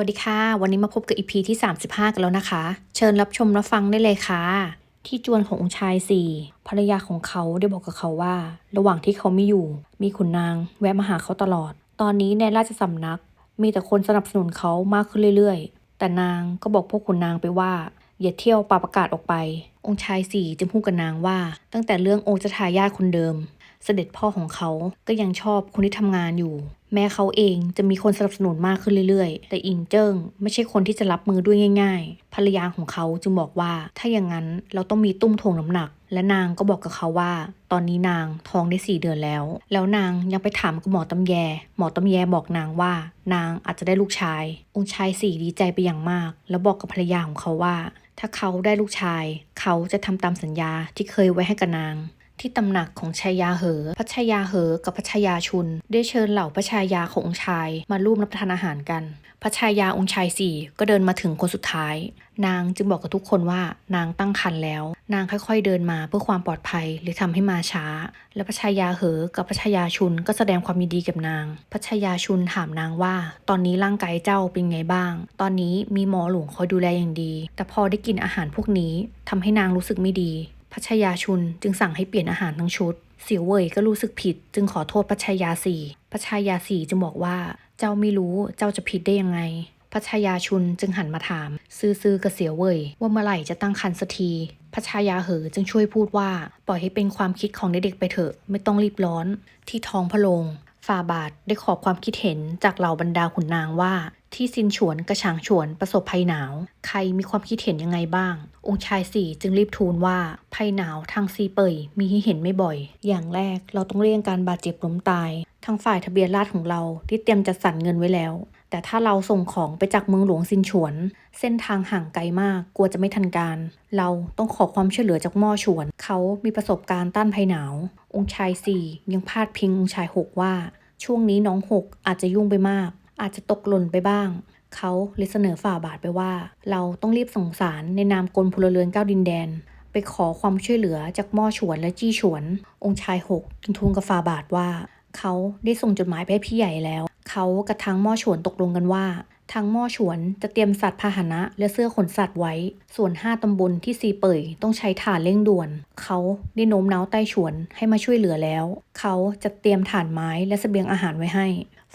วัสดีค่ะ วันนี้มาพบกับอีพีที่ 35 กันแล้วนะคะ เชิญรับชมรับฟังได้เลยค่ะ ที่จวนขององค์ชายสี่ภรรยาของเขาได้บอกกับเขาว่า ระหว่างที่เขาไม่อยู่ มีขุนนางแวะมาหาเขาตลอด ตอนนี้ในราชสำนัก มีแต่คนสนับสนุนเขามากขึ้นเรื่อยๆ แต่นางก็บอกพวกขุนนางไปว่าอย่าเที่ยวปาประกาศออกไป องค์ชายสี่จึงพูดกับนางว่า ตั้งแต่เรื่ององค์จาทายาทคนเดิม เสด็จพ่อของเขาก็ยังชอบคนที่ทำงานอยู่ แม้เขาเองจะมีคนสนับสนุนมากขึ้นเรื่อยๆ แต่อิงเจิ้งไม่ใช่คนที่จะรับมือด้วยง่ายๆ ภรรยาของเขาจึงบอกว่า ถ้าอย่างนั้นเราต้องมีตุ้มถ่วงน้ำหนัก และนางก็บอกกับเขาว่า ตอนนี้นางท้องได้สี่เดือนแล้ว แล้วนางยังไปถามกับหมอตำแย หมอตำแยบอกนางว่า นางอาจจะได้ลูกชาย องค์ชายสี่ดีใจไปอย่างมาก แล้วบอกกับภรรยาของเขาว่า ถ้าเขาได้ลูกชาย เขาจะทำตามสัญญาที่เคยไว้ให้กับนาง ที่ตำหนักของชายาเหอพระชายาเหอ กับพระชายาชุน ได้เชิญเหล่าพระชายาขององค์ชาย มาร่วมรับประทานอาหารกันพระชายาองค์ชายสี่ก็เดินมาถึงคนสุดท้าย นางจึงบอกกับทุกคนว่านางตั้งครรภ์แล้ว นางค่อยๆเดินมาเพื่อความปลอดภัยหรือทำให้มาช้า และพระชายาเหอ กับพระชายาชุนก็แสดงความยินดีกับนางพระชายาชุนถามนางว่า ตอนนี้ร่างกายเจ้าเป็นไงบ้าง ตอนนี้มีหมอหลวงคอยดูแลอย่างดี แต่พอได้กินอาหารพวกนี้ทำให้นางรู้สึกไม่ดี พระชยาชุนจึงสั่งให้เปลี่ยนอาหารทั้งชุด เสียวเว่ยก็รู้สึกผิด จึงขอโทษพระชยาสี่พระชยาสี่จึงบอกว่า เจ้าไม่รู้เจ้าจะผิดได้ยังไงพระชยาชุนจึงหันมาถาม ซื่อๆกับเสียวเว่ยว่าเมื่อไหร่จะตั้งครรภ์สักทีพระชายาเหอจึงช่วยพูดว่า ปล่อยให้เป็นความคิดของเด็กๆไปเถอะ ไม่ต้องรีบร้อน ที่ท้องพระโรงฝ่าบาทได้ขอความคิดเห็นจากเหล่าบรรดาขุนนางว่า ที่ซินฉวนกระฉางฉวนประสบภัยหนาว ใครมีความคิดเห็นยังไงบ้าง องค์ชายสี่จึงรีบทูลว่าภัยหนาวทางซีเปยมีให้เห็นไม่บ่อย อย่างแรกเราต้องเลี่ยงการบาดเจ็บล้มตาย ทางฝ่ายทะเบียนราษฎรของเราที่เตรียมจัดสรรเงินไว้แล้ว แต่ถ้าเราส่งของไปจากเมืองหลวงซินฉวน เส้นทางห่างไกลมากกลัวจะไม่ทันการ เราต้องขอความช่วยเหลือจากม่อฉวน เขามีประสบการณ์ต้านภัยหนาว องค์ชายสี่ยังพาดพิงองค์ชายหกว่า ช่วงนี้น้องหกอาจจะยุ่งไปมาก อาจจะตกหล่นไปบ้าง เขาเลยเสนอฝ่าบาทไปว่า เราต้องรีบส่งสารในนามกรมพลเรือนเก้าดินแดน ไปขอความช่วยเหลือจากม่อฉวนและจี้ฉวน องค์ชายหกจึงทูลกับฝ่าบาทว่า เขาได้ส่งจดหมายไปให้พี่ใหญ่แล้ว เขากับทางม่อฉวนตกลงกันว่าทางม่อฉวนจะเตรียมสัตว์พาหนะและเสื้อขนสัตว์ไว้ ส่วน 5 ตำบลที่ซีเป่ยต้องใช้ฐานเร่งด่วน เขาได้โน้มน้าวใต้ฉวนให้มาช่วยเหลือแล้ว เขาจะเตรียมฐานไม้และเสบียงอาหารไว้ให้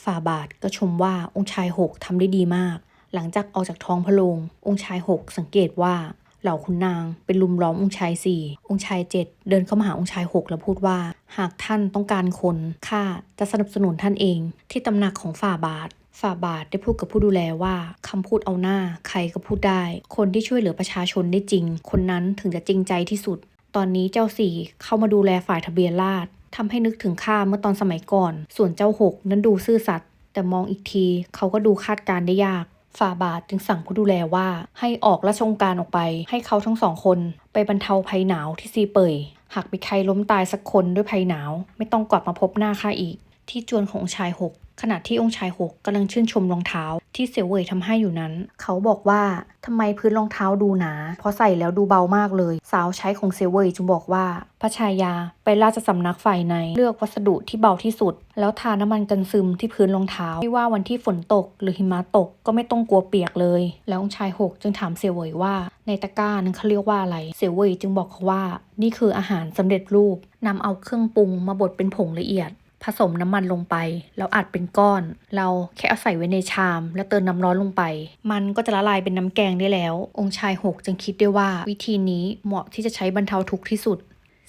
ฝ่าบาทก็ชมว่าองค์ชายหกทำได้ดีมาก หลังจากออกจากท้องพระโรงองค์ชายหกสังเกตว่าเหล่าคุณนางเป็นลุมล้อมองค์ชายสี่องค์ชายเจ็ดเดินเข้ามาหาองค์ชายหกแล้วพูดว่า หากท่านต้องการคนข้าจะสนับสนุนท่านเอง ที่ตำหนักของฝ่าบาทฝ่าบาทได้พูดกับผู้ดูแลว่าคำพูดเอาหน้า ใครก็พูดได้ คนที่ช่วยเหลือประชาชนได้จริง คนนั้นถึงจะจริงใจที่สุด ตอนนี้เจ้าสี่เข้ามาดูแลฝ่ายทะเบียนราษ ทำให้นึกถึงข้าเมื่อตอนสมัยก่อน ส่วนเจ้าหกนั้นดูซื่อสัตย์แต่มองอีกทีเขาก็ดูคาดการได้ยากฝ่าบาทจึงสั่งผู้ดูแลว่าให้ออกราชองการออกไป ให้เขาทั้งสองคน ไปบรรเทาภัยหนาวที่ซีเปยหากมีใครล้มตายสักคนด้วยภัยหนาว ไม่ต้องกลับมาพบหน้าข้าอีก ที่จวนของชายหก ขณะที่องค์ชายหกกำลังชื่นชมรองเท้าที่เสี่ยวเว่ยทำให้อยู่นั้น เขาบอกว่าทำไมพื้นรองเท้าดูหนา เพราะใส่แล้วดูเบามากเลย สาวใช้ของเสี่ยวเว่ยจึงบอกว่าพระชายาไปราชสำนักฝ่ายในเลือกวัสดุที่เบาที่สุด แล้วทาน้ำมันกันซึมที่พื้นรองเท้าไม่ว่าวันที่ฝนตกหรือหิมะตกก็ไม่ต้องกลัวเปียกเลย แล้วองค์ชายหกจึงถามเสี่ยวเว่ยว่า ในตะกร้านั้นเขาเรียกว่าอะไร เสี่ยวเว่ยจึงบอกเขาว่า นี่คืออาหารสำเร็จรูปนำเอาเครื่องปรุงมาบดเป็นผงละเอียด ผสมน้ำมันลงไปแล้วอัดเป็นก้อน เราแค่เอาใส่ไว้ในชาม แล้วเติมน้ำร้อนลงไป มันก็จะละลายเป็นน้ำแกงได้แล้ว องค์ชายหกจึงคิดได้ว่า วิธีนี้เหมาะที่จะใช้บรรเทาทุกข์ที่สุด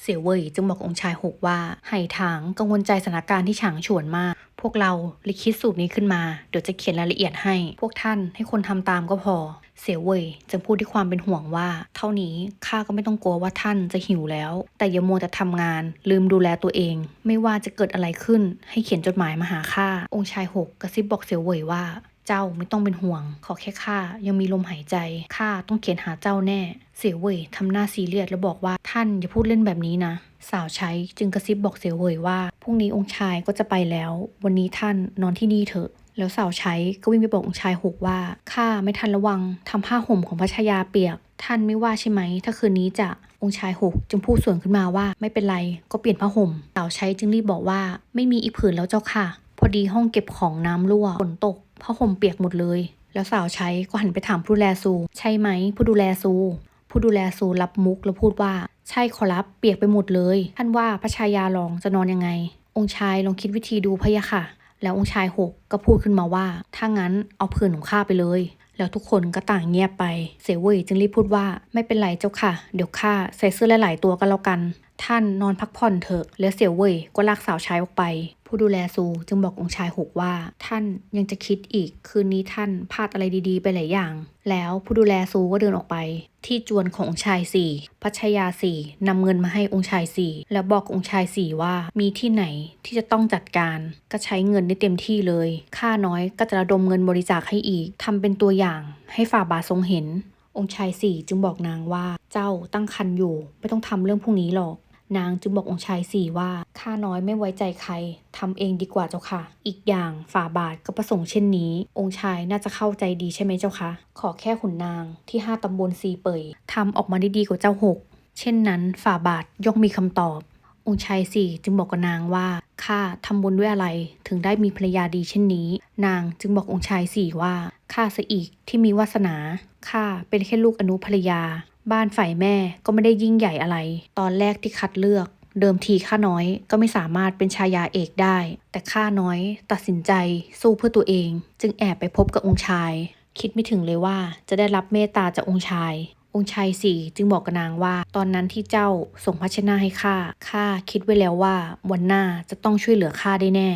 เสี่ยวเว่ยจึงบอกองค์ชายหกว่า ไห่ถางกังวลใจสถานการณ์ที่ฉางฉวนมาก พวกเราลิขิตสูตรนี้ขึ้นมา เดี๋ยวจะเขียนรายละเอียดให้ พวกท่านให้คนทำตามก็พอ เสียวเว่ยจึงพูดด้วยความเป็นห่วงว่า เท่านี้ข้าก็ไม่ต้องกลัวว่าท่านจะหิวแล้ว แต่อย่ามัวแต่ทำงาน ลืมดูแลตัวเอง ไม่ว่าจะเกิดอะไรขึ้น ให้เขียนจดหมายมาหาข้าองค์ชายหกกระซิบบอกเสียวเว่ยว่า เจ้าไม่ต้องเป็นห่วง ขอแค่ข้ายังมีลมหายใจข้าต้องเขียนหาเจ้าแน่ เสี่ยวเว่ยทำหน้าซีเรียสแล้วบอกว่าท่านอย่าพูดเล่นแบบนี้นะ สาวใช้จึงกระซิบบอกเสี่ยวเว่ยว่าพรุ่งนี้องค์ชายก็จะไปแล้ว วันนี้ท่านนอนที่นี่เถอะแล้วสาวใช้ก็วิ่งไปบอกองค์ชายหกว่าข้าไม่ทันระวังทำผ้าห่มของพระชายาเปียก ท่านไม่ว่าใช่ไหม ถ้าคืนนี้จะองค์ชายหกจึงพูดส่วนขึ้นมาว่าไม่เป็นไรก็เปลี่ยนผ้าห่มสาวใช้จึงรีบบอกว่าไม่มีอีกผืนแล้วเจ้าค่ะ พอดีห้องเก็บของน้ำรั่วฝนตก ผ้าห่มเปียกหมดเลย แล้วสาวใช้ก็หันไปถามผู้ดูแลซู ใช่ไหม ผู้ดูแลซู ผู้ดูแลซูรับมุกแล้วพูดว่า ใช่ขอรับเปียกไปหมดเลย ท่านว่าพระชายาลองจะนอนยังไง องค์ชายลองคิดวิธีดูพะยะค่ะ แล้วองค์ชายหกก็พูดขึ้นมาว่าถ้างั้นเอาผื่นของข้าไปเลยแล้วทุกคนก็ต่างเงียบไป เสวยจึงรีบพูดว่าไม่เป็นไรเจ้าค่ะ เดี๋ยวข้าใส่เสื้อหลาย ๆ ตัวกันแล้วกัน ท่านนอนพักผ่อนเถอะ แล้วเสี่ยวเว่ยก็ลากสาวใช้ออกไป ผู้ดูแลซูจึงบอกองค์ชายหกว่า ท่านยังจะคิดอีกคืนนี้ท่านพลาดอะไรดีๆ ไปหลายอย่าง แล้วผู้ดูแลซูก็เดินออกไป ที่จวนขององค์ชายสี่พัชยาสี่นำเงินมาให้องค์ชายสี่แล้วบอกองค์ชายสี่ว่ามีที่ไหนที่จะต้องจัดการก็ใช้เงินได้เต็มที่เลยค่าน้อยก็จะระดมเงินบริจาคให้อีกทำเป็นตัวอย่าง ให้ฝ่าบาททรงเห็นองค์ชายสี่จึงบอกนางว่าเจ้าตั้งครรภ์อยู่ ไม่ต้องทำเรื่องพวกนี้หรอก นางจึงบอกองค์ชายสี่ว่า ข้าน้อยไม่ไว้ใจใครทำเองดีกว่าเจ้าค่ะ อีกอย่างฝ่าบาทก็ประสงค์เช่นนี้ องค์ชายน่าจะเข้าใจดีใช่ไหมเจ้าคะ ขอแค่ขุนนางที่ห้าตำบลซีเปยทำออกมาได้ดีกว่าเจ้าหก เช่นนั้นฝ่าบาทย่อมมีคำตอบ องค์ชายสี่จึงบอกกับนางว่าข้าทำบุญด้วยอะไรถึงได้มีภรรยาดีเช่นนี้ นางจึงบอกองค์ชายสี่ว่าข้าซะอีกที่มีวาสนาข้าเป็นแค่ลูกอนุภรรยา บ้านฝ่ายแม่ก็ไม่ได้ยิ่งใหญ่อะไร ตอนแรกที่คัดเลือก เดิมทีข้าน้อยก็ไม่สามารถเป็นชายาเอกได้ แต่ข้าน้อยตัดสินใจสู้เพื่อตัวเอง จึงแอบไปพบกับองค์ชาย คิดไม่ถึงเลยว่าจะได้รับเมตตาจากองค์ชาย องค์ชายสี่จึงบอกกับนางว่า ตอนนั้นที่เจ้าส่งพัชนาให้ข้าข้าคิดไว้แล้วว่าวันหน้าจะต้องช่วยเหลือข้าได้แน่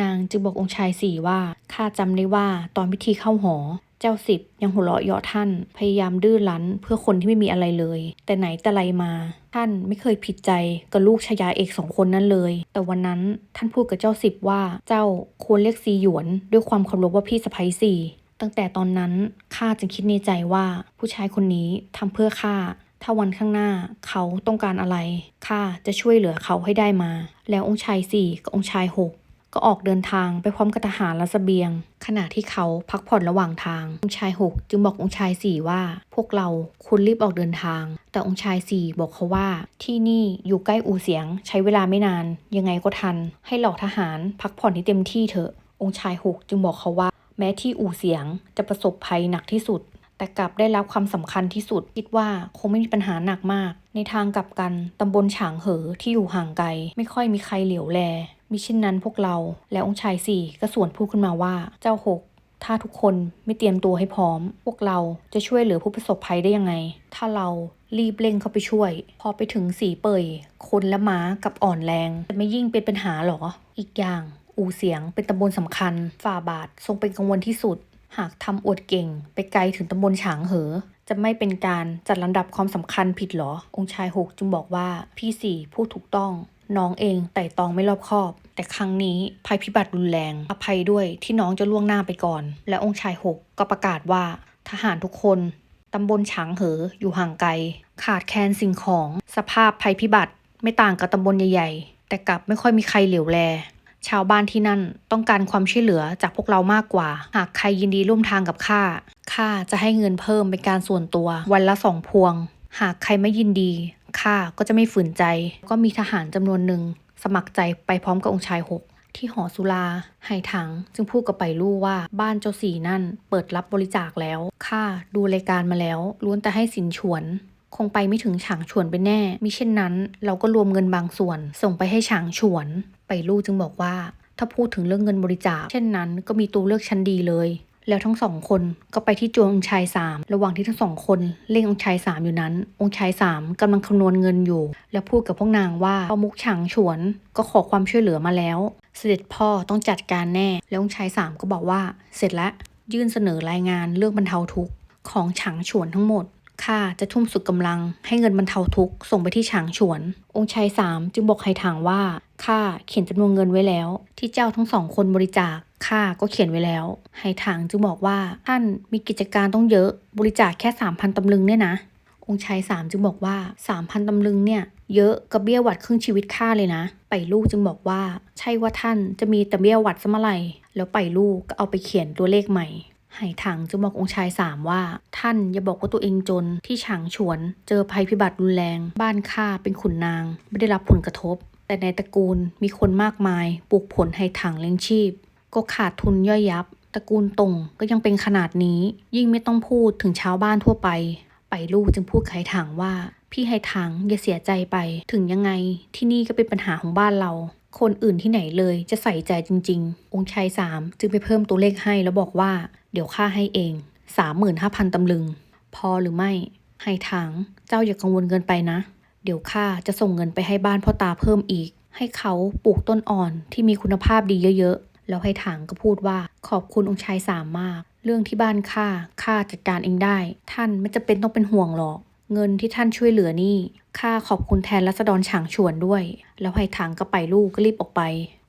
นางจึงบอกองค์ชายสี่ว่าข้าจำได้ว่าตอนพิธีเข้าหอ เจ้าสิบยังหัวเราะเยาะท่าน พยายามดื้อรั้นเพื่อคนที่ไม่มีอะไรเลย แต่ไหนแต่ไรมา ท่านไม่เคยผิดใจกับลูกชายาเอกสองคนนั้นเลย แต่วันนั้นท่านพูดกับเจ้าสิบว่าเจ้าควรเรียกซีหยวนด้วยความเคารพว่าพี่สะใภ้สี่ตั้งแต่ตอนนั้นข้าจึงคิดในใจว่าผู้ชายคนนี้ทำเพื่อข้าถ้าวันข้างหน้าเขาต้องการอะไรข้าจะช่วยเหลือเขาให้ได้มา แล้วองค์ชายสี่กับองค์ชายหก ก็ออกเดินทางไปพร้อมกับทหารและเสบียง ขณะที่เขาพักผ่อนระหว่างทาง องค์ชายหกจึงบอกองค์ชายสี่ว่า พวกเราควรรีบออกเดินทาง แต่องค์ชายสี่บอกเขาว่า ที่นี่อยู่ใกล้อู่เสียง ใช้เวลาไม่นาน ยังไงก็ทัน ให้เหล่าทหารพักผ่อนให้เต็มที่เถอะ องค์ชายหกจึงบอกเขาว่า แม้ที่อู่เสียงจะประสบภัยหนักที่สุดแต่กลับได้รับความสำคัญที่สุด คิดว่าคงไม่มีปัญหาหนักมาก ในทางกลับกันตำบลฉางเหอที่อยู่ห่างไกล ไม่ค่อยมีใครเหลียวแล มิเช่นนั้นพวกเราและองค์ชายสี่ก็สวนพูดขึ้นมาว่าเจ้าหกถ้าทุกคนไม่เตรียมตัวให้พร้อม พวกเราจะช่วยเหลือผู้ประสบภัยได้ยังไง ถ้าเรารีบเร่งเข้าไปช่วย พอไปถึงสีเปย คนและม้ากับอ่อนแรงจะไม่ยิ่งเป็นปัญหาหรอ อีกอย่าง อูเสียงเป็นตำบลสำคัญ ฝ่าบาททรงเป็นกังวลที่สุด หากทำอวดเก่ง ไปไกลถึงตำบลฉางเหอ จะไม่เป็นการจัดลำดับความสำคัญผิดหรอ องค์ชายหกจึงบอกว่าพี่สี่พูดถูกต้อง น้องเองไต่ตองไม่รอบคอบ แต่ครั้งนี้ภัยพิบัติรุนแรง อภัยด้วยที่น้องจะล่วงหน้าไปก่อน และองค์ชายหกก็ประกาศว่าทหารทุกคนตำบลฉางเหออยู่ห่างไกล ขาดแคลนสิ่งของสภาพภัยพิบัติไม่ต่างกับตำบลใหญ่ๆ แต่กลับไม่ค่อยมีใครเหลียวแลชาวบ้านที่นั่นต้องการความช่วยเหลือจากพวกเรามากกว่า หากใครยินดีร่วมทางกับข้าข้าจะให้เงินเพิ่มเป็นการส่วนตัว วันละสองพวง หากใครไม่ยินดี ข้าก็จะไม่ฝืนใจ ก็มีทหารจำนวนหนึ่งสมัครใจไปพร้อมกับองค์ชายหกที่หอสุราไหถัง จึงพูดกับไปลู่ว่าบ้านเจ้าสีนั่นเปิดรับบริจาคแล้วข้าดูรายการมาแล้วล้วนแต่ให้สินฉวน คงไปไม่ถึงฉางฉวนไปแน่ มิเช่นนั้น เราก็รวมเงินบางส่วน ส่งไปให้ฉางฉวน ไปลู่จึงบอกว่า ถ้าพูดถึงเรื่องเงินบริจาค เช่นนั้นก็มีตัวเลือกชั้นดีเลย แล้วทั้งสองคนก็ไปที่จวนองค์ชายสามระหว่างที่ทั้งสองคนเล่งองค์ชายสามอยู่นั้น องค์ชายสามกำลังคำนวณเงินอยู่ แล้วพูดกับพวกนางว่าเอามุกฉางฉวนก็ขอความช่วยเหลือมาแล้ว เสด็จพ่อต้องจัดการแน่ แล้วองค์ชายสามก็บอกว่า เสร็จแล้วยื่นเสนอรายงานเรื่องบรรเทาทุกข์ของฉางฉวนทั้งหมด ข้าจะทุ่มสุดกำลัง ให้เงินบรรเทาทุกข์ส่งไปที่ฉางฉวน องค์ชายสามจึงบอกไหถังว่าข้าเขียนจำนวนเงินไว้แล้ว ที่เจ้าทั้งสองคนบริจาคข้าก็เขียนไว้แล้วไหถังจึงบอกว่าท่านมีกิจการต้องเยอะบริจาคแค่สามพันตำลึงเนี่ยนะ องค์ชายสามจึงบอกว่าสามพันตำลึงเนี่ยเยอะกับเบี้ยหวัดครึ่งชีวิตข้าเลยนะ ไปลูกจึงบอกว่า ใช่ว่าท่านจะมีแต่เบี้ยหวัดซะเมื่อไหร่แล้วไปลูกก็เอาไปเขียนตัวเลขใหม่ ไหถังจึงบอกองค์ชายสามว่า ท่านอย่าบอกว่าตัวเองจนที่ฉางฉวน เจอภัยพิบัติรุนแรง บ้านข้าเป็นขุนนาง ไม่ได้รับผลกระทบ แต่ในตระกูลมีคนมากมายปลูกผลไหถังเลี้ยงชีพ ก็ขาดทุนย่อยยับตระกูลตงก็ยังเป็นขนาดนี้ ยิ่งไม่ต้องพูดถึงชาวบ้านทั่วไป ไปลูกจึงพูดไขถังว่า พี่ไฮถังอย่าเสียใจไป ถึงยังไงที่นี่ก็เป็นปัญหาของบ้านเรา คนอื่นที่ไหนเลยจะใส่ใจจริง ๆ องค์ชายสามจึงไปเพิ่มตัวเลขให้แล้วบอกว่า เดี๋ยวข้าให้เอง35,000ตำลึง พอหรือไม่ไฮถังเจ้าอย่ากังวลเกินไปนะ เดี๋ยวข้าจะส่งเงินไปให้บ้านพ่อตาเพิ่มอีก ให้เขาปลูกต้นอ่อนที่มีคุณภาพดีเยอะๆ แล้วให้ถังก็พูดว่าขอบคุณองค์ชายสามมาก เรื่องที่บ้านข้าข้าจัดการเองได้ ท่านไม่จำเป็นต้องเป็นห่วงหรอก เงินที่ท่านช่วยเหลือนี่ข้าขอบคุณแทนรัษฎรฉางฉวนด้วย แล้วให้ถังก็ไปลูกก็รีบออกไป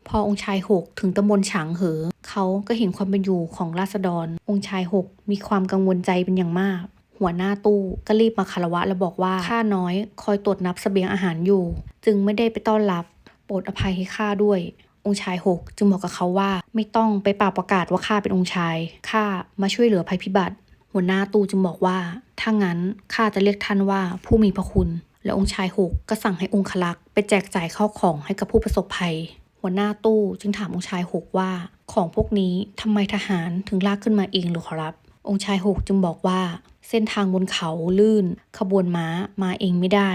พอองค์ชายหกถึงตำบลฉางเหอ เขาก็เห็นความเป็นอยู่ของราษฎร องค์ชายหกมีความกังวลใจเป็นอย่างมาก หัวหน้าตู้ก็รีบมาคารวะแล้วบอกว่าข้าน้อยคอยตรวจนับเสบียงอาหารอยู่ จึงไม่ได้ไปต้อนรับ โปรดอภัยให้ข้าด้วย องค์ชายหกจึงบอกกับเขาว่าไม่ต้องไปป่าประกาศว่าข้าเป็นองค์ชายข้ามาช่วยเหลือภัยพิบัติ หัวหน้าตู้จึงบอกว่า ถ้างั้นข้าจะเรียกท่านว่าผู้มีพระคุณและองค์ชายหกก็สั่งให้องคลักษ์ไปแจกจ่ายข้าวของให้กับผู้ประสบภัย หัวหน้าตู้จึงถามองค์ชายหกว่า ของพวกนี้ทำไมทหารถึงลากขึ้นมาเองหรือขอรับ องค์ชายหกจึงบอกว่า เส้นทางบนเขาลื่น ขบวนม้ามาเองไม่ได้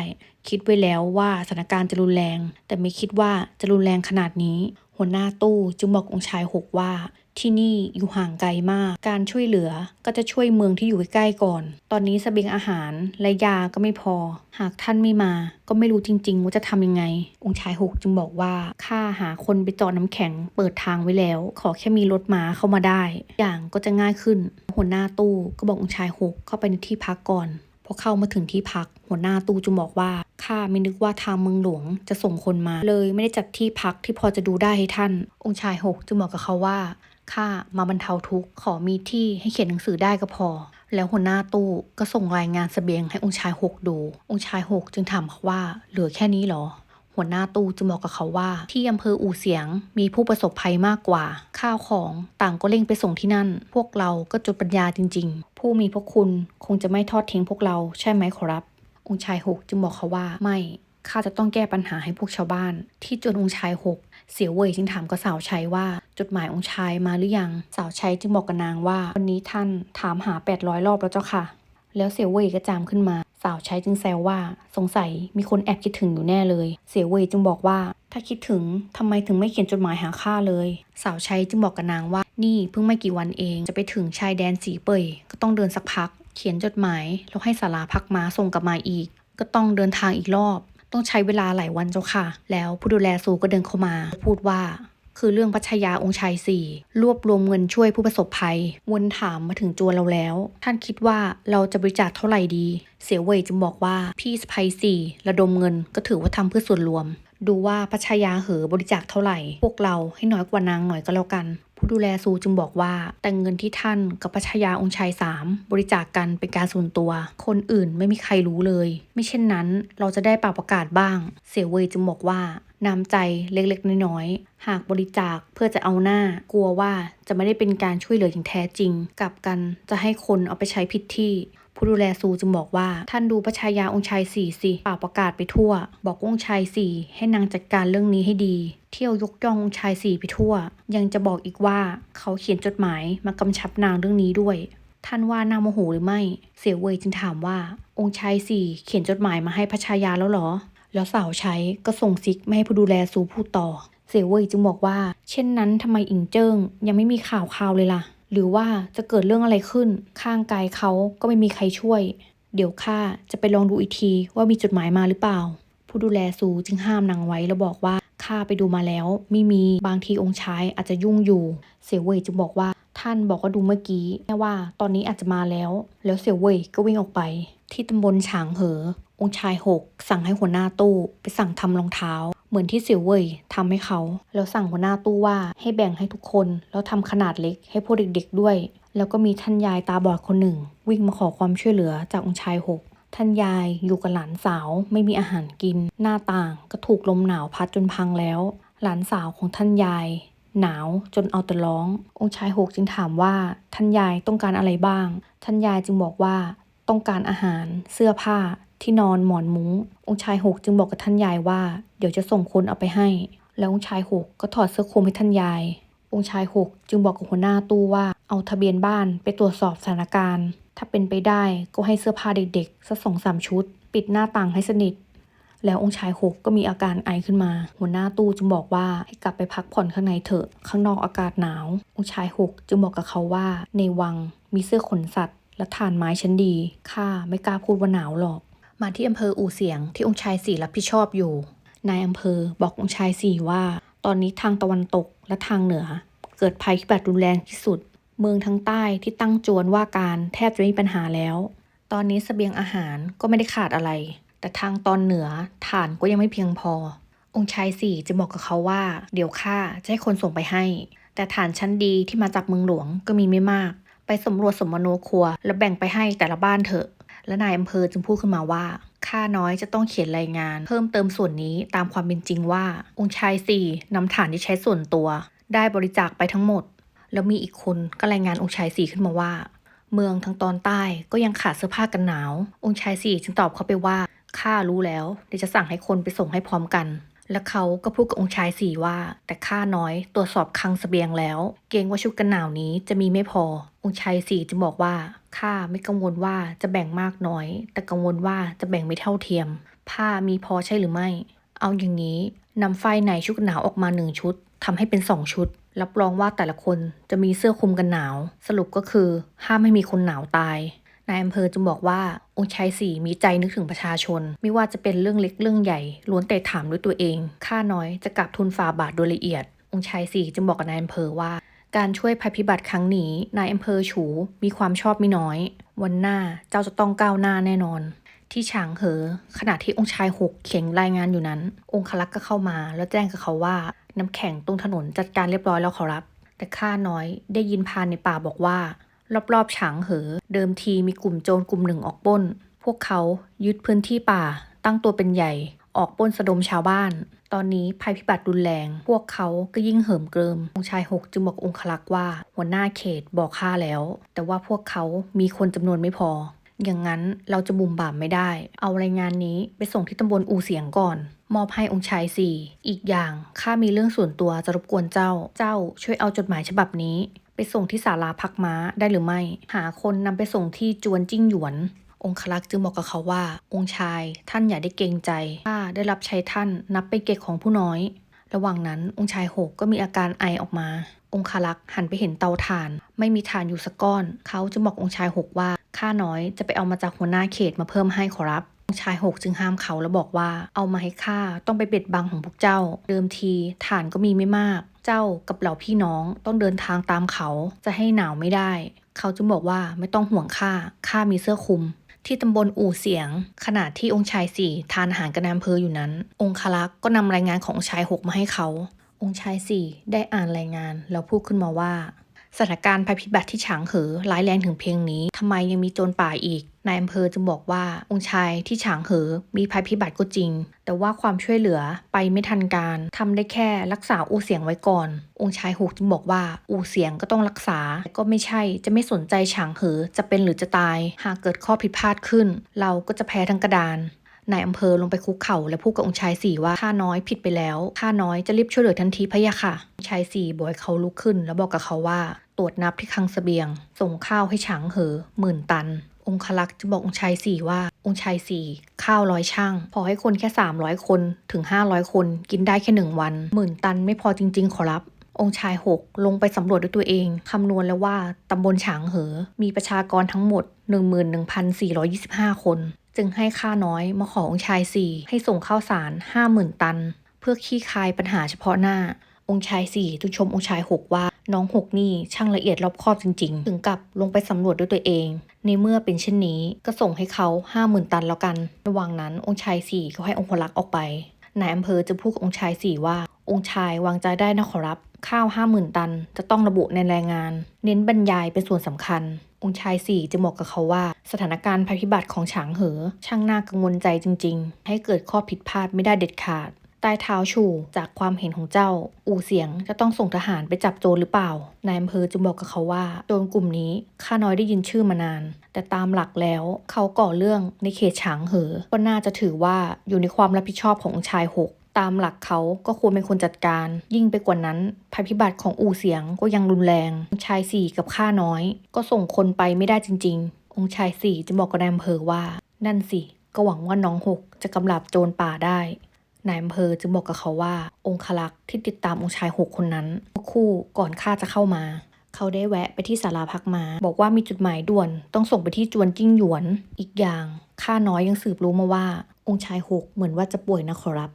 คิดไว้แล้วว่าสถานการณ์จะรุนแรง แต่ไม่คิดว่าจะรุนแรงขนาดนี้ หัวหน้าตู้จึงบอกองค์ชายหกว่า ที่นี่อยู่ห่างไกลมาก การช่วยเหลือก็จะช่วยเมืองที่อยู่ใกล้ๆก่อน ตอนนี้สเสบียงอาหารและยาก็ไม่พอ หากท่านไม่มา ก็ไม่รู้จริง ๆ ว่าจะทำยังไง องค์ชายหกจึงบอกว่าข้าหาคนไปจอดน้ำแข็งเปิดทางไว้แล้ว ขอแค่มีรถม้าเข้ามาได้ อย่างก็จะง่ายขึ้น หัวหน้าตู้ก็บอกองค์ชายหกเข้าไปในที่พักก่อนพอเข้ามาถึงที่พัก หัวหน้าตู้จึงบอกว่าข้าไม่นึกว่าทางเมืองหลวงจะส่งคนมา เลยไม่ได้จัดที่พักที่พอจะดูได้ให้ท่าน องค์ชายหกจึงบอกกับเขาว่า ข้ามาบรรเทาทุกข์ขอมีที่ให้เขียนหนังสือได้ก็พอ แล้วหัวหน้าตู้ก็ส่งรายงานเสบียงให้องค์ชายหกดู องค์ชายหกจึงถามเขาว่าเหลือแค่นี้เหรอ หัวหน้าตู้จึงบอกกับเขาว่า ที่อำเภออู่เสียงมีผู้ประสบภัยมากกว่า ข้าวของต่างก็เร่งไปส่งที่นั่น พวกเราก็จดปัญญาจริง ๆ ผู้มีพระคุณคงจะไม่ทอดทิ้งพวกเราใช่ไหมขอรับ องค์ชายหกจึงบอกเขาว่าไม่ ข้าจะต้องแก้ปัญหาให้พวกชาวบ้าน ที่จนองค์ชายหก เสียวเว่ยจึงถามกับสาวใช้ว่า จดหมายองค์ชายมาหรือยัง สาวใช้จึงบอกกับนางว่า วันนี้ท่านถามหา 800 รอบแล้วเจ้าค่ะ แล้วเสียวเว่ยก็จามขึ้นมา สาวใช้จึงแซวว่า สงสัยมีคนแอบคิดถึงอยู่แน่เลย เสียวเว่ยจึงบอกว่า ถ้าคิดถึงทำไมถึงไม่เขียนจดหมายหาข้าเลย สาวใช้จึงบอกกับนางว่า นี่เพิ่งไม่กี่วันเอง จะไปถึงชายแดนสีเป่ยก็ต้องเดินสักพัก เขียนจดหมายแล้วให้สาราพักม้าส่งกลับมาอีก ก็ต้องเดินทางอีกรอบ ต้องใช้เวลาหลายวันเจ้าค่ะ แล้วผู้ดูแลซูก็เดินเข้ามา พูดว่าคือเรื่องพัชยาองค์ชายสี่รวบรวมเงินช่วยผู้ประสบภัย วนถามมาถึงจวนเราแล้ว ท่านคิดว่าเราจะบริจาคเท่าไหร่ดี เสียวเวยจึงบอกว่าพี่สไพายสี่ระดมเงินก็ถือว่าทำเพื่อส่วนรวม ดูว่าพัชยาเหอบริจาคเท่าไหร่ พวกเราให้น้อยกว่านางหน่อยก็แล้วกัน ผู้ดูแลซูจึงบอกว่า แต่เงินที่ท่านกับพัชยาองค์ชายสามบริจาคกันเป็นการส่วนตัว คนอื่นไม่มีใครรู้เลย ไม่เช่นนั้นเราจะได้เป่าประกาศบ้าง เสียวเว่ยจึงบอกว่าน้ำใจเล็กๆ น้อยๆ หากบริจาคเพื่อจะเอาหน้ากลัวว่าจะไม่ได้เป็นการช่วยเหลืออย่างแท้จริง กลับกันจะให้คนเอาไปใช้ผิดที่ ผู้ดูแลซูจึงบอกว่า ท่านดูพระชายาองค์ชายสี่สิเป่าประกาศไปทั่ว บอกองค์ชายสี่ให้นางจัดการเรื่องนี้ให้ดี เที่ยวยกย่ององค์ชายสี่ไปทั่ว ยังจะบอกอีกว่าเขาเขียนจดหมายมากำชับนางเรื่องนี้ด้วย ท่านว่านางโมโหหรือไม่ เสียวเวยจึงถามว่า องค์ชายสี่เขียนจดหมายมาให้พระชายาแล้วเหรอ แล้วสาวใช้ก็ส่งซิกไม่ให้ผู้ดูแลซูพูดต่อ เสียวเวยจึงบอกว่า เช่นนั้นทำไมอิงเจิ้งยังไม่มีข่าวข่าวเลยล่ะ หรือว่าจะเกิดเรื่องอะไรขึ้น ข้างกายเขาก็ไม่มีใครช่วย เดี๋ยวข้าจะไปลองดูอีกทีว่ามีจดหมายมาหรือเปล่า ผู้ดูแลซูจึงห้ามนางไว้แล้วบอกว่าข้าไปดูมาแล้วไม่มีบางทีองค์ชายอาจจะยุ่งอยู่ เสี่ยวเว่ยจึงบอกว่าท่านบอกว่าดูเมื่อกี้แค่ว่าตอนนี้อาจจะมาแล้ว แล้วเสี่ยวเว่ยก็วิ่งออกไป ที่ตำบลฉางเหอ องค์ชายหกสั่งให้หัวหน้าตู้ไปสั่งทำรองเท้า เหมือนที่เสี่ยวเว่ยทำให้เขา แล้วสั่งหัวหน้าตู้ว่าให้แบ่งให้ทุกคน แล้วทำขนาดเล็กให้พวกเด็กๆด้วย แล้วก็มีท่านยายตาบอดคนหนึ่ง วิ่งมาขอความช่วยเหลือจากองค์ชายหกท่านยายอยู่กับหลานสาวไม่มีอาหารกิน หน้าต่างก็ถูกลมหนาวพัดจนพังแล้ว หลานสาวของท่านยาย หนาวจนเอาแต่ร้อง องค์ชายหกจึงถามว่าท่านยายต้องการอะไรบ้าง ท่านยายจึงบอกว่า ต้องการอาหาร เสื้อผ้า ที่นอนหมอนมุง้ง องค์ชายหกจึงบอกกับท่านยายว่า เดี๋ยวจะส่งคนเอาไปให้ แล้วองค์ชายหกก็ถอดเสื้อคลุมให้ท่านยาย องค์ชายหกจึงบอกกับหัวหน้าตู้ว่า เอาทะเบียนบ้านไปตรวจสอบสถานการณ์ ถ้าเป็นไปได้ก็ให้เสื้อผ้าเด็กๆสักสองสามชุด ปิดหน้าต่างให้สนิทแล้วองค์ชายหกก็มีอาการไอขึ้นมา หัวหน้าตู้จึงบอกว่าให้กลับไปพักผ่อนข้างในเถอะ ข้างนอกอากาศหนาว องค์ชายหกจึงบอกกับเขาว่า ในวังมีเสื้อขนสัตว์ และถ่านไม้ชั้นดีข้าไม่กล้าพูดว่าหนาวหรอก มาที่อำเภออู่เสียงที่องค์ชายสี่รับผิดชอบอยู่นายอำเภอบอกองค์ชายสี่ว่า ตอนนี้ทางตะวันตกและทางเหนือ เกิดภัยพิบัติรุนแรงที่สุด เมืองทางใต้ที่ตั้งโจรว่าการแทบจะไม่มีปัญหาแล้ว ตอนนี้เสบียงอาหารก็ไม่ได้ขาดอะไร แต่ทางตอนเหนือฐานก็ยังไม่เพียงพอ องค์ชายสี่จะบอกกับเขาว่า เดี๋ยวข้าจะให้คนส่งไปให้ แต่ฐานชั้นดีที่มาจากเมืองหลวงก็มีไม่มากไป สำรวจสมโนครัว แล้วแบ่งไปให้แต่ละบ้านเถอะ และนายอำเภอจึงพูดขึ้นมาว่าข้าน้อยจะต้องเขียนรายงาน เพิ่มเติมส่วนนี้ตามความเป็นจริงว่า องค์ชายสี่นำฐานที่ใช้ส่วนตัว ได้บริจาคไปทั้งหมด แล้วมีอีกคนก็รายงานองค์ชายสี่ขึ้นมาว่า เมืองทางตอนใต้ก็ยังขาดเสื้อผ้ากันหนาว องค์ชายสี่จึงตอบเขาไปว่าข้ารู้แล้วเดี๋ยวจะสั่งให้คนไปส่งให้พร้อมกัน และเขาก็พูดกับองค์ชายสี่ว่า แต่ข้าน้อยตรวจสอบคลังสเสบียงแล้ว เกรงว่าชุดกันหนาวนี้จะมีไม่พอ องค์ชายสี่จึงบอกว่าข้าไม่กังวลว่าจะแบ่งมากน้อย แต่กังวลว่าจะแบ่งไม่เท่าเทียม ผ้ามีพอใช่หรือไม่ เอาอย่างนี้นำไฟในชุดหนาวออกมาหนึ่งชุดทำให้เป็นสองชุด รับรองว่าแต่ละคนจะมีเสื้อคลุมกันหนาว สรุปก็คือห้ามไม่มีคนหนาวตายนายอำเภอจึงบอกว่าองค์ชายสี่มีใจนึกถึงประชาชน ไม่ว่าจะเป็นเรื่องเล็กเรื่องใหญ่ล้วนแต่ถามด้วยตัวเอง ข้าน้อยจะกลับทุนฝ่าบาทโดยละเอียด องค์ชายสี่จึงบอกกับนายอำเภอว่า การช่วยภัยพิบัติครั้งนี้นายอำเภอฉูมีความชอบไม่น้อย วันหน้าเจ้าจะต้องก้าวหน้าแน่นอน ที่ฉางเหอ ขณะที่องค์ชายหกเขียนรายงานอยู่นั้น องคลักษ์ก็เข้ามาแล้วแจ้งกับเขาว่า น้ำแข็งตรงถนนจัดการเรียบร้อยแล้วขอรับ แต่ข้าน้อยได้ยินพานในป่าบอกว่า รอบๆฉางเหอ เดิมทีมีกลุ่มโจรกลุ่มหนึ่งออกปล้น พวกเขายึดพื้นที่ป่า ตั้งตัวเป็นใหญ่ ออกปล้นสะดมชาวบ้าน ตอนนี้ภัยพิบัติรุนแรง พวกเขาก็ยิ่งเหิมเกริม องค์ชายหกจึงบอกองคลักษ์ว่า หัวหน้าเขตบอกข้าแล้ว แต่ว่าพวกเขามีคนจำนวนไม่พอ อย่างนั้นเราจะบุ่มบ่ามไม่ได้ เอารายงานนี้ไปส่งที่ตำบลอูเสียงก่อน มอบให้องค์ชายสี่ อีกอย่างข้ามีเรื่องส่วนตัวจะรบกวนเจ้า เจ้าช่วยเอาจดหมายฉบับนี้ ไปส่งที่ศาลาพักม้าได้หรือไม่ หาคนนำไปส่งที่จวนจิ้งหยวน องคลักษ์จึงบอกกับเขาว่า องค์ชาย ท่านอย่าได้เกรงใจข้าได้รับใช้ท่านนับเป็นเกียรติของผู้น้อย ระหว่างนั้นองค์ชายหกก็มีอาการไอออกมา องคลักษ์หันไปเห็นเตาถ่าน ไม่มีถ่านอยู่สักก้อน เขาจึงบอกองค์ชายหกว่าข้าน้อยจะไปเอามาจากหัวหน้าเขตมาเพิ่มให้ขอรับองชายหกจึงห้ามเขาแล้วบอกว่า เอามาให้ข้าต้องไปเบ็ดบังของพวกเจ้า เดิมทีถ่านก็มีไม่มาก เจ้ากับเหล่าพี่น้องต้องเดินทางตามเขาจะให้หนาวไม่ได้ เขาจึงบอกว่าไม่ต้องห่วงข้าข้ามีเสื้อคลุม ที่ตำบลอู่เสียง ขณะที่องค์ชายสี่ทานอาหารกับนายอำเภออยู่นั้น องคลักษ์ก็นำรายงานของชายหกมาให้เขา องค์ชายสี่ได้อ่านรายงานแล้วพูดขึ้นมาว่า สถานการณ์ภัยพิบัติที่ฉางเหอร้ายแรงถึงเพียงนี้ทำไมยังมีโจรป่าอีกนายอำเภอจึงบอกว่าองค์ชายที่ฉางเหอมีภัยพิบัติก็จริง แต่ว่าความช่วยเหลือไปไม่ทันการทำได้แค่รักษาอูเสียงไว้ก่อน องค์ชายหกจึงบอกว่าอูเสียงก็ต้องรักษาก็ไม่ใช่จะไม่สนใจฉางเหอจะเป็นหรือจะตาย หากเกิดข้อผิดพลาดขึ้น เราก็จะแพ้ทั้งกระดาน นายอำเภอลงไปคุกเข่าและพูดกับองค์ชายสี่ว่าข้าน้อยผิดไปแล้วข้าน้อยจะรีบช่วยเหลือทันทีพะยะค่ะองชายสี่บอกให้เขาลุกขึ้น แล้วบอกกับเขาว่า ตรวจนับที่คลังเสบียง ส่งข้าวให้ฉางเหอหมื่นตัน องคลักษ์จะบอกองค์ชายสี่ว่า องค์ชายสี่ข้าวร้อยช่าง พอให้คนแค่ 300 คนถึง 500 คนกินได้แค่หนึ่งวันหมื่นตันไม่พอจริง ๆ ขอรับองค์ชายหกลงไปสำรวจด้วยตัวเอง คำนวณแล้วว่าตำบลฉางเหอ มีประชากรทั้งหมด 11,425 คน จึงให้ค่าน้อยมาขอองค์ชายสี่ให้ส่งข้าวสาร50,000ตัน เพื่อขี้คายปัญหาเฉพาะหน้า องค์ชายสี่จึงชมองค์ชายหกว่าน้องหกนี่ช่างละเอียดรอบคอบจริง ๆ ถึงกับลงไปสำรวจด้วยตัวเอง ในเมื่อเป็นเช่นนี้ก็ส่งให้เขาห้าหมื่นตันแล้วกัน ระหว่างนั้นองค์ชายสี่ก็ให้องคลักษ์ออกไปนายอำเภอจะพูดกับองค์ชายสี่ว่า องค์ชายวางใจได้นะขอรับ ข้าวห้าหมื่นตัน จะต้องระบุในรายงาน เน้นบรรยายเป็นส่วนสำคัญ องค์ชายสี่จะบอกกับเขาว่า สถานการณ์ภัยพิบัติของฉางเหอ ช่างน่ากังวลใจจริง ๆ ให้เกิดข้อผิดพลาดไม่ได้เด็ดขาดใต้เท้าชูจากความเห็นของเจ้า อู่เสียงจะต้องส่งทหารไปจับโจรหรือเปล่านายอำเภอจึงบอกกับเขาว่า โจรกลุ่มนี้ข้าน้อยได้ยินชื่อมานาน แต่ตามหลักแล้วเขาก่อเรื่องในเขตฉางเหอ ก็น่าจะถือว่าอยู่ในความรับผิดชอบขององชายหก ตามหลักเขาก็ควรเป็นคนจัดการ ยิ่งไปกว่านั้น ภัยพิบัติของอู่เสียงก็ยังรุนแรงองค์ชายสี่กับข้าน้อย ก็ส่งคนไปไม่ได้จริง ๆ องค์ชายสี่จะบอกกับนายอำเภอว่า นั่นสิ ก็หวังว่าน้องหกจะกำลับโจรป่าได้นายอำเภอจึงบอกกับเขาว่า องคลักษ์ที่ติดตามองค์ชายหกคนนั้นคู่ก่อนข้าจะเข้ามา เขาได้แวะไปที่ศาลาพักมา บอกว่ามีจุดหมายด่วน ต้องส่งไปที่จวนจิ้งหยวน อีกอย่างข้าน้อยยังสืบรู้มาว่า องค์ชายหกเหมือนว่าจะป่วยนะขอรับ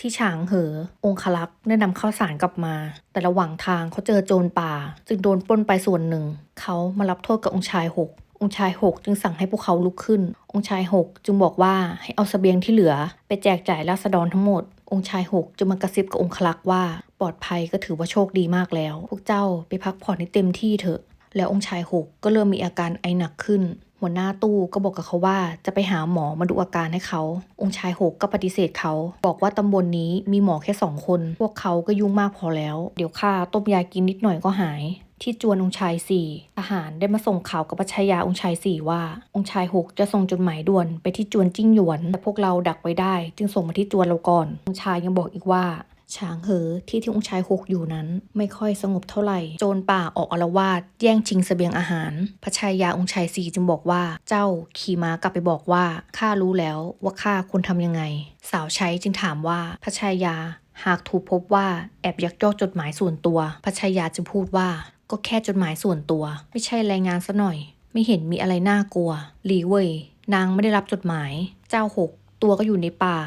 ที่ฉางเหอ องคลักษ์ได้นำข้าวสารกลับมา แต่ระหว่างทางเขาเจอโจรป่า จึงโดนปล้นไปส่วนหนึ่ง เขามารับโทษกับองค์ชายหกองค์ชายหกจึงสั่งให้พวกเขาลุกขึ้น องค์ชายหกจึงบอกว่าให้เอาเสบียงที่เหลือ ไปแจกจ่ายราษฎรทั้งหมด องค์ชายหกจึงมากระซิบกับองคลักษ์ว่า ปลอดภัยก็ถือว่าโชคดีมากแล้ว พวกเจ้าไปพักผ่อนให้เต็มที่เถอะ แล้วองค์ชายหกก็เริ่มมีอาการไอหนักขึ้น หัวหน้าตู้ก็บอกกับเขาว่าจะไปหาหมอมาดูอาการให้เขา องค์ชายหกก็ปฏิเสธเขา บอกว่าตำบลนนี้มีหมอแค่สองคน พวกเขาก็ยุ่งมากพอแล้ว เดี๋ยวข้าต้มยากินนิดหน่อยก็หาย ที่จวนองค์ชายสี่อาหารได้มาส่งข่าวกับปัชญาองค์ชายสี่ว่า องค์ชายหกจะส่งจดหมายด่วนไปที่จวนจิ้งหยวน แต่พวกเราดักไว้ได้ จึงส่งมาที่จวนเราก่อน องค์ชายยังบอกอีกว่า ช้างเหอที่ที่องค์ชายหกอยู่นั้น ไม่ค่อยสงบเท่าไหร่ โจรป่าออกอารวาสแย่งชิงเสบียงอาหาร พระชายาองค์ชายสีจึงบอกว่าเจ้าขี่ม้ากลับไปบอกว่าข้ารู้แล้วว่าข้าควรทำยังไง สาวใช้จึงถามว่าพระชายาหากถูกพบว่าแอบยักยอกจดหมายส่วนตัวพระชายาจึงพูดว่า ก็แค่จดหมายส่วนตัว ไม่ใช่รายงานซะหน่อย ไม่เห็นมีอะไรน่ากลัวหลีเว่ยนางไม่ได้รับจดหมาย เจ้าหกตัวก็อยู่ในป่า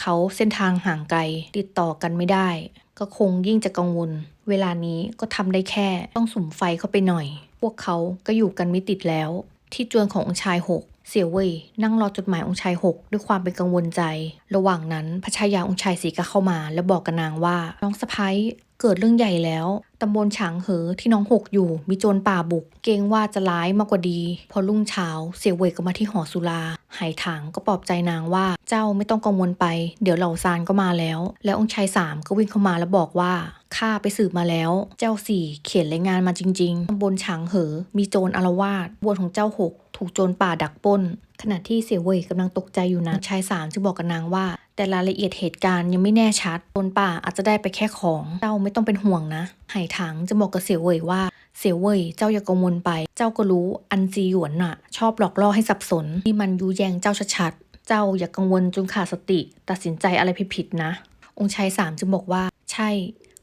เขาเส้นทางห่างไกลติดต่อกันไม่ได้ ก็คงยิ่งจะกังวล เวลานี้ก็ทำได้แค่ต้องสุ่มไฟเข้าไปหน่อย พวกเขาก็อยู่กันไม่ติดแล้ว ที่จวนขององชายหกเสี่ยวเว่ยนั่งรอจดหมายองค์ชายหกด้วยความเป็นกังวลใจ ระหว่างนั้นพระชายาองค์ชายสีก็เข้ามา แล้วบอกกับนางว่าน้องสะพ้ยเกิดเรื่องใหญ่แล้ว ตำบลฉางเหอที่น้องหกอยู่ มีโจรป่าบุก เกรงว่าจะร้ายมากกว่าดี พอรุ่งเช้า เสียวเวยก็มาที่หอสุราไหถางก็ปลอบใจนางว่าเจ้าไม่ต้องกังวลไป เดี๋ยวเหล่าซานก็มาแล้ว แล้วองค์ชายสามก็วิ่งเข้ามาแล้วบอกว่าข้าไปสืบมาแล้ว เจ้าสี่เขียนรายงานมาจริงๆตำบลฉางเหอ มีโจรอารวาสบวนของเจ้าหกถูกโจรป่าดักปล้น ขณะที่เสียวเว่ยกำลังตกใจอยู่นะชายสามจึงบอกกับนางว่า แต่รายละเอียดเหตุการณ์ยังไม่แน่ชัดโจรป่าอาจจะได้ไปแค่ของเจ้าไม่ต้องเป็นห่วงนะไหถางจะบอกกับเสี่ยวเว่ยว่าเสี่ยวเว่ยเจ้าอย่ากังวลไป เจ้าก็รู้อันจีหยวนน่ะ ชอบหลอกล่อให้สับสนนี่มันยุแยงเจ้าชัดๆเจ้าอย่ากังวลจนขาดสติ ตัดสินใจอะไรผิดๆนะ องค์ชายสามจึงบอกว่า ใช่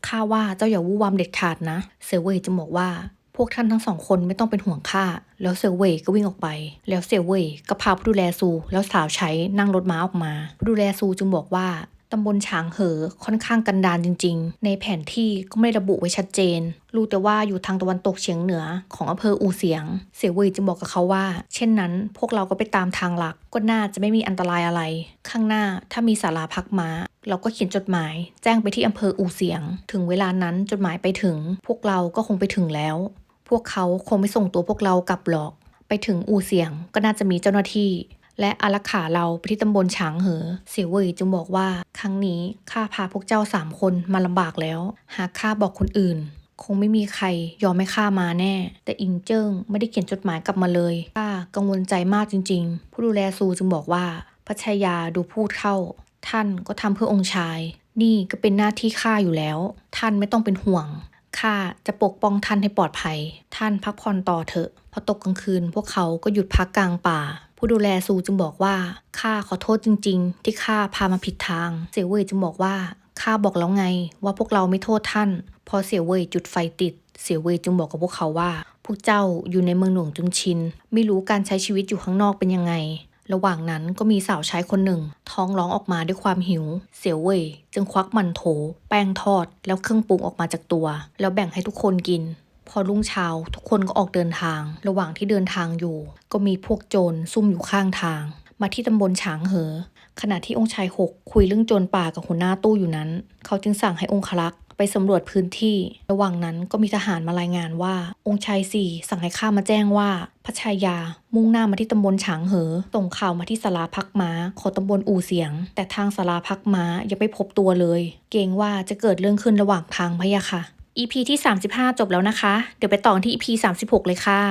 ข้าว่าเจ้าอย่าวู่วามเด็ดขาดนะเซเว่ยจึงบอกว่าพวกท่านทั้งสองคนไม่ต้องเป็นห่วงข้า แล้วเซเว่ยก็วิ่งออกไป แล้วเซเว่ยก็พาผู้ดูแลซู แล้วสาวใช้นั่งรถม้าออกมา ผู้ดูแลซูจึงบอกว่า ตำบลฉางเหอค่อนข้างกันดารจริง ๆ ในแผนที่ก็ไม่ได้ระบุไว้ชัดเจน รู้แต่ว่าอยู่ทางตะวันตกเฉียงเหนือของอำเภออูเสียง เสียวเว่ยจึงบอกกับเขาว่า เช่นนั้นพวกเราก็ไปตามทางหลัก ก็น่าจะไม่มีอันตรายอะไร ข้างหน้าถ้ามีศาลาพักม้า เราก็เขียนจดหมาย แจ้งไปที่อำเภออูเสียง ถึงเวลานั้นจดหมายไปถึง พวกเราก็คงไปถึงแล้ว พวกเขาคงไม่ส่งตัวพวกเรากลับหรอก ไปถึงอูเสียงก็น่าจะมีเจ้าหน้าที่ และอารักขาเราไปที่ตำบลฉางเหอ เสี่ยวเว่ยจึงบอกว่า ครั้งนี้ข้าพาพวกเจ้าสามคนมาลำบากแล้ว หากข้าบอกคนอื่น คงไม่มีใครยอมให้ข้ามาแน่ แต่อิงเจิ้งไม่ได้เขียนจดหมายกลับมาเลยข้ากังวลใจมากจริง ๆ ผู้ดูแลซูจึงบอกว่าพระชายาดูพูดเข้า ท่านก็ทำเพื่อองค์ชาย นี่ก็เป็นหน้าที่ข้าอยู่แล้ว ท่านไม่ต้องเป็นห่วงข้าจะปกป้องท่านให้ปลอดภัย ท่านพักผ่อนต่อเถอะ พอตกกลางคืนพวกเขาก็หยุดพักกลางป่า ผู้ดูแลซูจึงบอกว่าข้าขอโทษจริง ๆ ที่ข้าพามาผิดทาง เสี่ยเว่ยจึงบอกว่าข้าบอกแล้วไง ว่าพวกเราไม่โทษท่าน พอเสี่ยเว่ยจุดไฟติด เสี่ยเว่ยจึงบอกกับพวกเขาว่า พวกเจ้าอยู่ในเมืองหลวงจนชิน ไม่รู้การใช้ชีวิตอยู่ข้างนอกเป็นยังไง ระหว่างนั้นก็มีสาวใช้คนหนึ่ง ท้องร้องออกมาด้วยความหิว เสี่ยเว่ยจึงควักมันโถ แป้งทอดแล้วเครื่องปรุงออกมาจากตัว แล้วแบ่งให้ทุกคนกิน พอรุ่งเช้าทุกคนก็ออกเดินทาง ระหว่างที่เดินทางอยู่ ก็มีพวกโจรซุ่มอยู่ข้างทาง มาที่ตำบลฉางเหอ ขณะที่องค์ชายหกคุยเรื่องโจรป่ากับหัวหน้าตู้อยู่นั้น เขาจึงสั่งให้องครักษ์ไปสำรวจพื้นที่ ระหว่างนั้นก็มีทหารมารายงานว่า องค์ชายสี่สั่งให้ข้ามาแจ้งว่าพระชายา มุ่งหน้ามาที่ตำบลฉางเหอส่งข่าวมาที่สาราพักม้าของตำบลอู่เสียง แต่ทางสาราพักม้ายังไม่พบตัวเลย เกรงว่าจะเกิดเรื่องขึ้นระหว่างทางพะยะค่ะ EP ที่ 35 จบแล้วนะคะ เดี๋ยวไปต่อที่ EP 36 เลยค่ะ